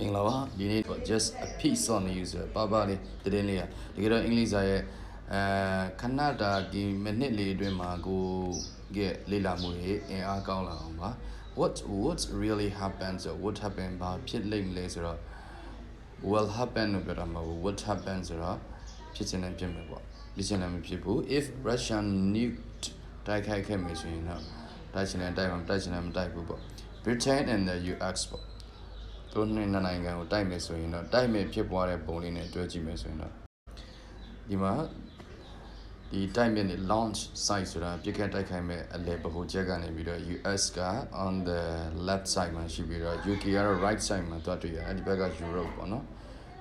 မင်္ဂလာပါဒီနေ့တော့ just a piece on the user ပါပါလေးတည်င်းလေးရတကယ်တော့အင်္ဂလိပ်စာရဲ့အဲခဏတာဒီမိနစ်လေးအတွင်းမှာကိုရဲ့လေ့လာမှုတွေအင်အားကောင်းလာအောင်ပါ what what really happens or what happened ဘာဖြစ်လိမ့်မလဲဆိုတော့ will happen လို့ပြောတာမဟုတ်ဘူး what happens ဆိုတော့ဖြစ်ချင်တယ်ဖြစ်မယ်ပေါ့ဖြစ်ချင်တယ်မဖြစ်ဘူး if russian nuked တိုက်ခိုက်ခဲ့မယ်ဆိုရင်တော့တိုက်ချင်တယ်တိုက်မှာတိုက်ချင်တယ်မတိုက်ဘူးပေါ့ britain and the us ပေါ့ တို့နှစ်နိုင်ငံကိုတိုက်မယ်ဆိုရင်တော့တိုက်မယ်ဖြစ်ပွားတဲ့ပုံလေးနဲ့တွဲကြည့်မယ်ဆိုရင်တော့ဒီမှာဒီတိုက်မြစ်နေ launch site ဆိုတာပြစ်ခတ်တိုက်ခိုက်မဲ့အလဲပဟိုချက်ကနေပြီးတော့ US က on the left side မှာရှိပြီးတော့ UK ကတော့ right side မှာတွားတွေ့ရအဲ့ဒီဘက်က Europe ပေါ့နော်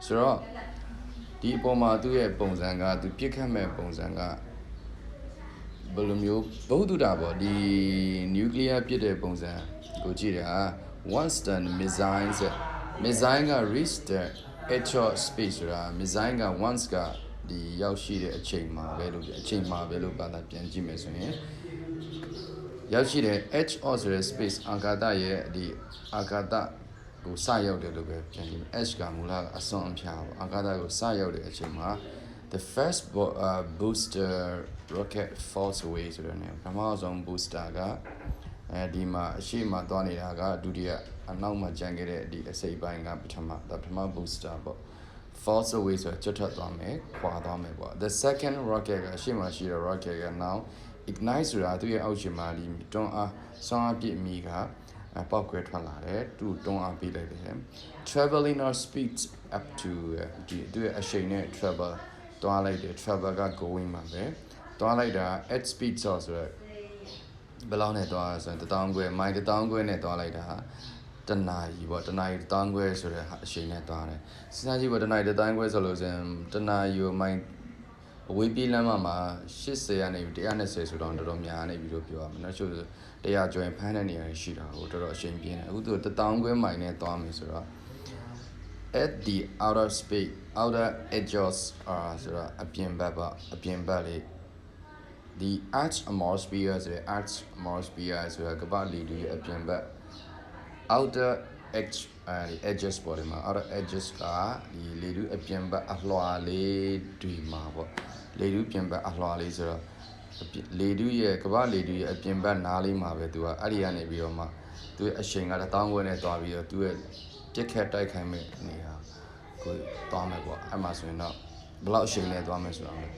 ဆိုတော့ဒီအပေါ်မှာသူ့ရဲ့ပုံစံကသူပြစ်ခတ်မဲ့ပုံစံကဘယ်လိုမျိုးဘုဒ္ဓတာပေါ့ဒီ nuclear ပြစ်တဲ့ပုံစံကိုကြည့်တာ once the missiles missile က reach the edge of space ဆိုတာ missile က once ကဒီရောက်ရှိတဲ့အချိန်မှာပဲလို့အချိန်မှာပဲလို့ဘာသာပြန်ကြည့်မယ်ဆိုရင်ရောက်ရှိတဲ့ edge of ဆိုတဲ့ space အာကာသရဲ့ဒီအာကာသကိုစရောက်တယ်လို့ပဲပြန်ကြည့်မယ် edge ကမူလကအစွန်အဖျားပေါ့အာကာသကိုစရောက်တဲ့အချိန်မှာ the first bo- uh, booster rocket falls away ဆိုတဲ့နေပထမဆုံး booster က အဲဒီမှာအရှိမသွားနေတာကဒုတိယအနောက်မှာကျန်ခဲ့တဲ့ဒီအစိပ်ပိုင်းကပထမဒါပထမ booster ပေါ့ falls away ဆိုတော့ကျွတ်ထွက်သွားမယ်ခွာသွားမယ်ပေါ့ the second rocket ကအရှိမရှိတဲ့ rocket က now ignite ဆိုတာသူ့ရဲ့အောက်ခြေမှာဒီတွန်းအားဆွမ်းအားပြည့်မိကအဲပေါက်ကွဲထွက်လာတယ်သူ့တွန်းအားပေးလိုက်တယ် traveling or speed up to ဒီသူ့ရဲ့အရှိန်နဲ့ travel သွားလိုက်တယ် travel က going မှာပဲသွားလိုက်တာ at speed ဆိုဆိုတော့ ဘယ်လောက်နဲ့သွားဆိုရင်1000ခွဲမိုင်1000ခွဲနဲ့သွားလိုက်တာဟာတနာရီပေါ့တနာရီ1000ခွဲဆိုတဲ့ဟာအချိန်နဲ့သွားတယ်စဉ်းစားကြည့်ပေါ့တနာရီ1000ခွဲဆိုလို့ဆိုရင်တနာရီမိုင်အဝေးပြေးလမ်းမှာ80ကနေပြီး120ဆိုတော့တော်တော်များနေပြီလို့ပြောရမယ်။နောက်ချို့100ကျော်ရင်ဖမ်းတဲ့နေရာရှိတာကိုတော်တော်အရှင်းပြင်းတယ်။အခုသူ1000ခွဲမိုင်နဲ့သွားမယ်ဆိုတော့ at the outer space outer edges are ဆိုတော့အပြင်ဘက်ပေါ့အပြင်ဘက်လေး the arch atmosphere ဆိုတဲ့ arch atmosphere ဆိုတာကမ္ဘာလေထုရဲ့အပြင်ဘက် outer edge အဲဒီ edges ပေါ်တယ်မှာ outer edges ကဒီလေထုအပြင်ဘက်အလွှာလေးတွေမှာပေါ့လေထုပြင်ဘက်အလွှာလေးဆိုတော့အပြင်လေထုရဲ့ကမ္ဘာလေထုရဲ့အပြင်ဘက်နားလေးမှာပဲသူကအဲ့ဒီကနေပြီးတော့မှသူရဲ့အရှိန်ကတောင်းခွဲနဲ့တွားပြီးတော့သူရဲ့ပြက်ခက်တိုက်ခိုင်းမဲ့နေဟာကိုတွားမယ်ပေါ့အဲ့မှာဆိုရင်တော့ဘယ်လောက်အရှိန်နဲ့တွားမယ်ဆိုတာလဲ